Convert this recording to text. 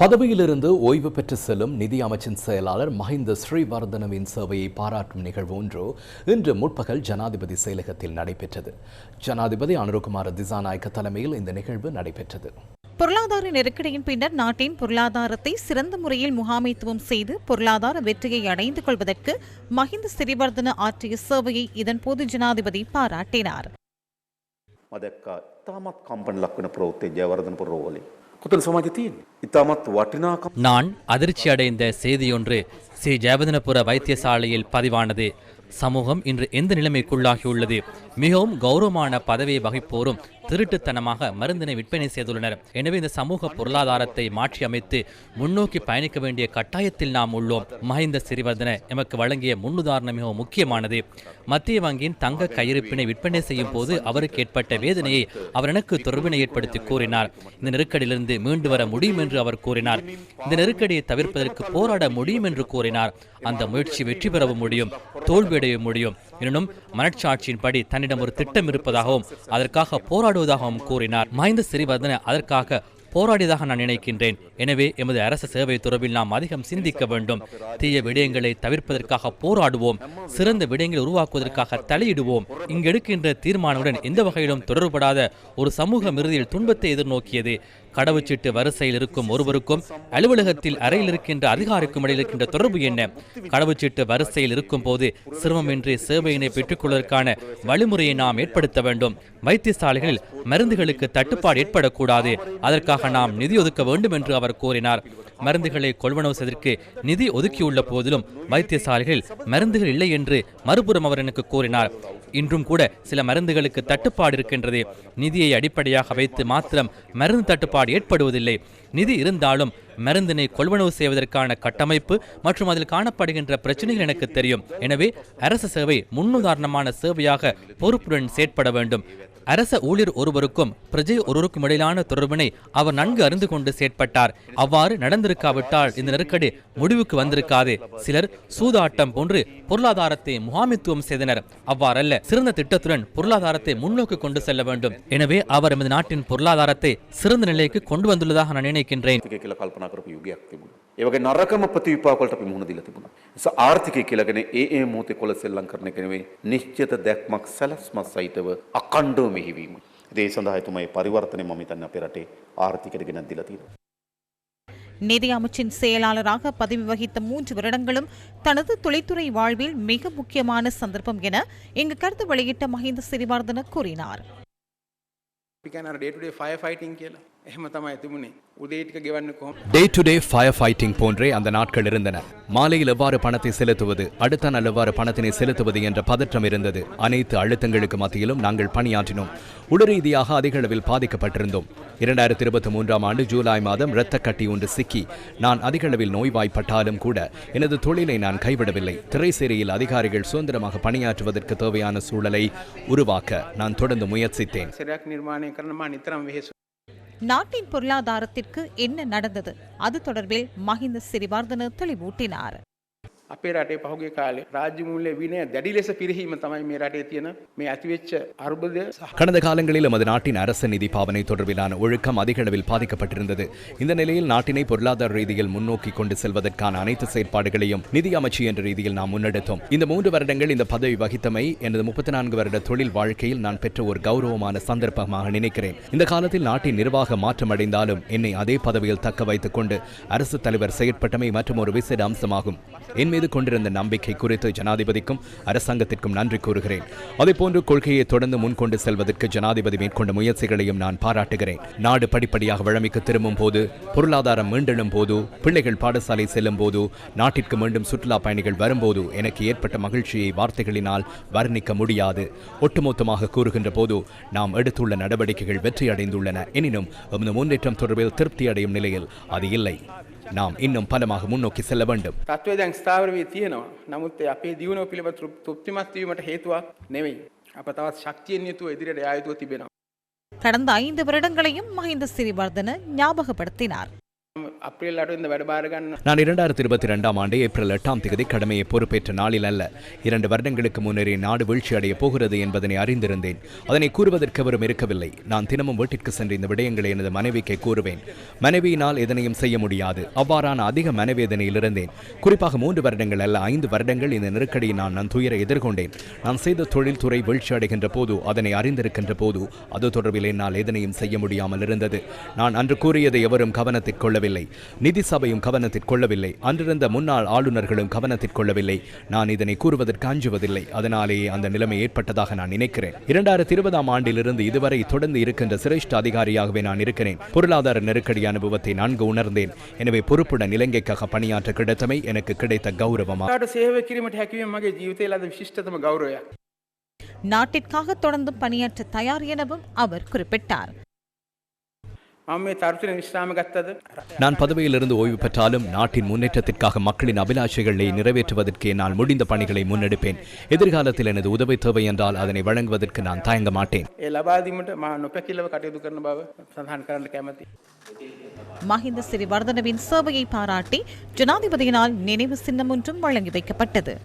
பதவியிலிருந்து ஓய்வு பெற்று செல்லும் நிதி அமைச்சின் செயலாளர் மஹிந்த ஸ்ரீவர்தனவின் சேவையை பாராட்டும் நிகழ்வு ஒன்று இன்று முற்பகல் ஜனாதிபதி செயலகத்தில் நடைபெற்றது. ஜனாதிபதி அனுருகுமார் திசாநாயக்க தலைமையில் இந்த நிகழ்வு நடைபெற்றது. பொருளாதார நெருக்கடியின் பின்னர் நாட்டின் பொருளாதாரத்தை சிறந்த முறையில் முகாமைத்துவம் செய்து பொருளாதார வெற்றியை அடைந்து கொள்வதற்கு மஹிந்த சிறிவர்தன ஆற்றிய சேவையை இதன்போது ஜனாதிபதி பாராட்டினார். மதக்கா தாமத் காம்பன் லக்குன புரோத்தை ஜெயவர்தன் புரோவலி நான் அதிர்ச்சி அடைந்த செய்தியொன்று ஸ்ரீ ஜெயவதனபுர வைத்தியசாலையில் பதிவானது. சமூகம் இன்று எந்த நிலைமைக்குள்ளாகியுள்ளது? மிகவும் கௌரவமான பதவியை வகிப்போரும் திருட்டுத்தனமாக மருந்தினை விற்பனை செய்துள்ளனர். எனவே இந்த சமூக பொருளாதாரத்தை மாற்றி அமைத்து முன்னோக்கி பயணிக்க வேண்டிய கட்டாயத்தில் நாம் உள்ளோம். மஹிந்த சிறிவர்தன எமக்கு வழங்கிய முன்னுதாரணம் மிகவும் முக்கியமானது. மத்திய வங்கியின் தங்க கையிருப்பினை விற்பனை செய்யும் போது அவருக்கு ஏற்பட்ட வேதனையை அவர் எனக்கு தொடர்பினை ஏற்படுத்தி கூறினார். இந்த நெருக்கடியிலிருந்து மீண்டு வர முடியும் என்று அவர் கூறினார். இந்த நெருக்கடியை தவிர்ப்பதற்கு போராட முடியும் என்று கூறினார். அந்த முயற்சி வெற்றி பெறவும் முடியும் தோல்வியடைய முடியும். எனினும் மனச்சாட்சியின்படி தன்னிடம் ஒரு திட்டம் இருப்பதாகவும் அதற்காக போராடுவதாகவும் கூறினார். மஹிந்த சிறிவர்தன அதற்காக போராடியதாக நான் நினைக்கின்றேன். எனவே எமது அரசு சேவை தொடர்பில் நாம் அதிகம் சிந்திக்க வேண்டும். தீய விடயங்களை தவிர்ப்பதற்காக போராடுவோம். சிறந்த விடயங்களை உருவாக்குவதற்காக தலையிடுவோம். இங்கு எடுக்கின்ற தீர்மானத்துடன் எந்த வகையிலும் தொடர்படாத ஒரு சமூகம் இறுதியில் துன்பத்தை எதிர்நோக்கியது. கடவுச்சீட்டு வரிசையில் இருக்கும் ஒருவருக்கும் அலுவலகத்தில் அறையில் இருக்கின்ற அதிகாரிக்கும் இடையில் இருக்கின்ற தொடர்பு என்ன? கடவுச்சீட்டு வரிசையில் இருக்கும் போது சிரமமின்றி சேவையினை பெற்றுக்கொள்வதற்கான வழிமுறையை நாம் ஏற்படுத்த வேண்டும். வைத்தியசாலைகளில் மருந்துகளுக்கு தட்டுப்பாடு ஏற்படக்கூடாது. அதற்காக நாம் நிதி ஒதுக்க வேண்டும் என்று அவர் கூறினார். மருந்துகளை கொள்வனவு செய்வதற்கு நிதி ஒதுக்கியுள்ள போதிலும் வைத்தியசாலைகளில் மருந்துகள் இல்லை என்று மறுபுறம் அவர் எனக்கு கூறினார். இன்றும் கூட சில மருந்துகளுக்கு தட்டுப்பாடு இருக்கின்றது. நிதியை அடிப்படையாக வைத்து மாத்திரம் மருந்து தட்டுப்பாடு ஏற்படுவதில்லை. நிதி இருந்தாலும் மருந்தினை கொள்வனவு செய்வதற்கான கட்டமைப்பு மற்றும் அதில் காணப்படுகின்ற பிரச்சனைகள் எனக்கு தெரியும். எனவே அரச சேவை முன்னுதாரணமான சேவையாக பொறுப்புடன் செயற்பட வேண்டும். அரச ஊழியர் ஒருவருக்கும் பிரஜை ஒருவருக்கும் இடையிலான தொடர்பினை அவர் நன்கு அறிந்து கொண்டு செயற்பட்டார். அவ்வாறு நடந்திருக்காவிட்டால் இந்த நெருக்கடி முடிவுக்கு வந்திருக்காது. சிலர் சூதாட்டம் போன்று பொருளாதாரத்தை முகாமித்துவம் செய்தனர். அவ்வாறல்ல சிறந்த திட்டத்துடன் பொருளாதாரத்தை முன்னோக்கு கொண்டு செல்ல வேண்டும். எனவே அவர் எமது நாட்டின் பொருளாதாரத்தை சிறந்த நிலைக்கு கொண்டு வந்துள்ளதாக நான் நினைக்கின்றேன். කල්පනා කරපු යුගයක් තිබුණා. ඒ වගේ නරකම ප්‍රතිවිපාකවලට අපි මුහුණ දීලා තිබුණා. නිසා ආර්ථිකය කියලාගෙන ඒ ඒ මොහොතේ කොළ සෙල්ලම් කරන එක නෙවෙයි නිශ්චිත දැක්මක් සැලැස්මක් සහිතව අකණ්ඩව මෙහිවීම. ඉතින් ඒ සඳහා එතුමා මේ පරිවර්තනය මම හිතන්නේ අපේ රටේ ආර්ථිකයට ගෙනත් දීලා තියෙනවා. நிதி அமைச்சின் செயலாளராக பதவி வகித்த மூன்று வருடங்களும் தனது தொழில்துறை வாழ்வில் மிக முக்கியமான சந்தர்ப்பம் என இங்கு கருத்து வெளியிட்ட மஹிந்த சிறிவர்தன கூறினார் අපි කියන day to day fire fighting කියලා. එහෙම තමයි තිබුණේ. උදේ ටික ගෙවන්න කොහොම day to day fire fighting போன்றே அந்த நாட்கள் இருந்தன மாலையில் எவ்வாறு பணத்தை செலுத்துவது அடுத்த நாள் எவ்வாறு பணத்தினை செலுத்துவது என்ற பதற்றம் இருந்தது அனைத்து அழுத்தங்களுக்கு மத்தியிலும் நாங்கள் பணியாற்றினோம் உடல் ரீதியாக அதிக அளவில் பாதிக்கப்பட்டிருந்தோம் இரண்டாயிரத்தி இருபத்தி மூன்றாம் ஆண்டு ஜூலை மாதம் இரத்த கட்டி ஒன்று சிக்கி நான் அதிக அளவில் நோய்வாய்ப்பட்டாலும் கூட எனது தொழிலை நான் கைவிடவில்லை திரைசேரியில் அதிகாரிகள் சுதந்திரமாக பணியாற்றுவதற்கு தேவையான சூழலை உருவாக்க நான் தொடர்ந்து முயற்சித்தேன் நாட்டின் பொருளாதாரத்திற்கு என்ன நடந்தது? அது தொடர்பில் மஹிந்த சிறிவர்தன தெளிவூட்டினார். අපේ රටේ පහුගේ කාලේ රාජ්‍ය මූල්‍ය විනය දැඩි ලෙස පිරිහීම තමයි මේ රටේ තියෙන මේ ඇතිවෙච්ච අර්බුදය සහ கடந்த காலங்களில் நமது நாட்டின் அரச நிதி பாவனை தொடர்பிலான ஒழுக்கம் அதிக அளவில் பாதிக்கப்பட்டிருந்தது இந்த நிலையில் நாட்டினை பொருளாதார ரீதியில் முன்னோக்கி கொண்டு செல்வதற்கான அனைத்து செயற்பாடுகளையும் நிதி அமைச்சு என்ற ரீதியில் நாம் முன்னெடுத்தோம் இந்த மூன்று வருடங்கள் இந்த பதவி வகித்தமை எனது முப்பத்தி நான்கு வருட தொழில் வாழ்க்கையில் நான் பெற்ற ஒரு கௌரவமான சந்தர்ப்பமாக நினைக்கிறேன் இந்த காலத்தில் நாட்டின் நிர்வாக மாற்றம் அடைந்தாலும் என்னை அதே பதவியில் தக்க வைத்துக் கொண்டு அரசு தலைவர் செயற்பட்டமை மற்றும் ஒரு விசேட அம்சமாகும் என் மீது கொண்டிருந்த நம்பிக்கை குறித்து ஜனாதிபதிக்கும் அரசாங்கத்திற்கும் நன்றி கூறுகிறேன். அதேபோன்று கொள்கையை தொடர்ந்து முன்கொண்டு செல்வதற்கு ஜனாதிபதி மேற்கொண்ட முயற்சிகளையும் நான் பாராட்டுகிறேன். நாடு படிப்படியாக வழமைக்கு திரும்பும் போது பொருளாதாரம் மீண்டெழும் போது பிள்ளைகள் பாடசாலை செல்லும் போது நாட்டிற்கு மீண்டும் சுற்றுலா பயணிகள் வரும்போது எனக்கு ஏற்பட்ட மகிழ்ச்சியை வார்த்தைகளினால் வர்ணிக்க முடியாது. ஒட்டுமொத்தமாக கூறுகின்ற போது நாம் எடுத்துள்ள நடவடிக்கைகள் வெற்றியடைந்துள்ளன. எனினும் எமது முன்னேற்றம் தொடர்பில் திருப்தி அடையும் நிலையில் அது இல்லை. நாம் இன்னும் பலமாக முன்னோக்கி செல்ல வேண்டும் තත්ත්වය දැන් ස්ථාවර වී තියෙනවා. නමුත් ඒ අපේ දියුණුව පිළිබඳ තෘප්- තෘප්තිමත් වීමට හේතුවක් නෙවෙයි. අප තවත් ශක්තියෙන් යුතුව ඉදිරියට යා යුතුව තිබෙනවා. கடந்த ஐந்து வருடங்களையும் மஹிந்த சிறிவர்தன ஞாபகப்படுத்தினார் அப்படி இல்லாட்டும் இந்த வேடுபாடு நான் இரண்டாயிரத்தி இருபத்தி ரெண்டாம் ஆண்டு ஏப்ரல் எட்டாம் தேதி கடமையை பொறுப்பேற்ற நாளில் அல்ல. இரண்டு வருடங்களுக்கு முன்னரே நாடு வீழ்ச்சி அடைய போகிறது என்பதனை அறிந்திருந்தேன். அதனை கூறுவதற்கு அவரும் இருக்கவில்லை நான் தினமும் வீட்டிற்கு சென்று இந்த விடயங்களை எனது மனைவிக்கு கூறுவேன். மனைவியினால் எதனையும் செய்ய முடியாது. அவ்வாறான அதிக மனவேதனையில் இருந்தேன். குறிப்பாக மூன்று வருடங்கள் அல்ல ஐந்து வருடங்கள் இந்த நெருக்கடியை நான் நான் துயர எதிர்கொண்டேன். நான் செய்த தொழில்துறை வீழ்ச்சி அடைகின்ற போது அதனை அறிந்திருக்கின்ற போது அது தொடர்பில் என்னால் எதனையும் செய்ய முடியாமல் இருந்தது. நான் அன்று கூறியதை எவரும் கவனத்தில் கொள்ளவில்லை. நிதி சபையும் கவனத்தில் கொள்ளவில்லை. அன்றிருந்த முன்னாள் ஆளுநர்களும் கவனத்தில் கொள்ளவில்லை. நான் இதனை கூறுவதற்கு அஞ்சுவதில்லை. அதனாலேயே அந்த நிலைமை ஏற்பட்டதாக நான் நினைக்கிறேன். இரண்டாயிரத்தி இருபதாம் ஆண்டிலிருந்து இதுவரை தொடர்ந்து இருக்கின்ற சிரேஷ்ட அதிகாரியாகவே நான் இருக்கிறேன். பொருளாதார நெருக்கடி அனுபவத்தை நான்கு உணர்ந்தேன். எனவே பொறுப்புடன் இலங்கைக்காக பணியாற்ற கிடைத்தமை எனக்கு கிடைத்த கௌரவமா? நாட்டிற்காக தொடர்ந்து பணியாற்ற தயார் எனவும் அவர் குறிப்பிட்டார். நான் பதவியிலிருந்து ஓய்வு பெற்றாலும் நாட்டின் முன்னேற்றத்திற்காக மக்களின் அபிலாஷைகளை நிறைவேற்றுவதற்கு என்னால் முடிந்த பணிகளை முன்னெடுப்பேன். எதிர்காலத்தில் எனது உதவி தேவை என்றால் அதனை வழங்குவதற்கு நான் தயங்க மாட்டேன். மஹிந்த சிறிவர்தனவின் சேவையை பாராட்டி ஜனாதிபதியினால் நினைவு சின்னம் ஒன்றும் வழங்கி வைக்கப்பட்டது.